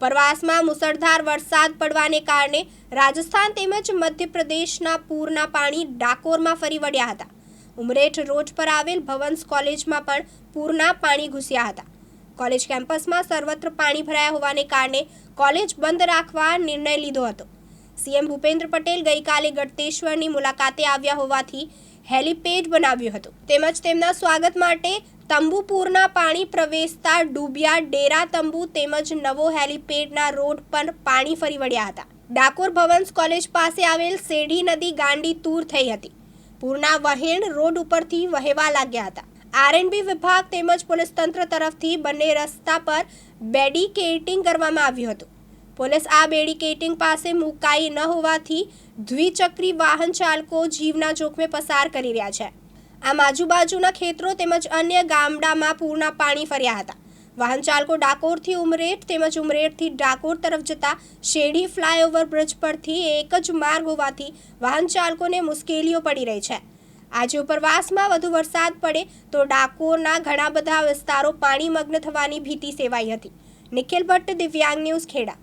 ઉપરવાસમાં મુસળધાર વરસાદ પડવાને કારણે રાજસ્થાન તેમજ મધ્યપ્રદેશના પૂરના પાણી ડાકોરમાં ફરી વળ્યા હતા. ઉમરેઠ રોડ પર આવેલ ભવન્સ કોલેજમાં પણ પૂરના પાણી ઘૂસ્યા હતા. કોલેજ કેમ્પસમાં સર્વત્ર પાણી ભરાયા હોવાને કારણે કોલેજ બંધ રાખવા નિર્ણય લીધો હતો. સીએમ ભૂપેન્દ્ર પટેલ ગઈકાલે ગળતેશ્વરની મુલાકાતે આવ્યા હોવાથી હેલીપેડ બનાવ્યું હતું. તેમજ તેમના સ્વાગત માટે તંબુપુરના પાણી પ્રવેશતા ડૂબ્યા ડેરા તંબુ તેમજ નવો હેલીપેડના રોડ પર પાણી ફરી વળ્યા હતા. ડાકોર ભવન્સ કોલેજ પાસે આવેલ શેઢી નદી ગાંડી તૂર થઈ હતી. પૂરના વહેણ રોડ ઉપરથી વહેવા લાગ્યા હતા. આરએનબી વિભાગ તેમજ પોલીસ તંત્ર તરફથી બંને રસ્તા પર બેડિકેટિંગ કરવામાં આવ્યું હતું. પોલીસ આ બેડિકેટિંગ પાસે મુકાઈ ન હોવાથી દ્વિચક્રી વાહન ચાલકો જીવના જોખમે પસાર કરી રહ્યા છે. આમ આજુબાજુના ખેતરો તેમજ અન્ય ગામડામાં પૂરના પાણી ફર્યા હતા. વાહન ચાલકો ડાકોરથી ઉમરેઠ તેમજ ઉમરેઠથી ડાકોર તરફ જતા શેરડી ફ્લાયઓવર બ્રિજ પરથી એક જ માર્ગ હોવાથી વાહન ચાલકોને મુશ્કેલીઓ પડી રહી છે. આજે ઉપરવાસમાં વધુ વરસાદ પડે તો ડાકોરના ઘણા બધા વિસ્તારો પાણીમગ્ન થવાની ભીતિ સેવાઈ હતી. નિખિલ ભટ્ટ, દિવ્યાંગ ન્યૂઝ ખેડા.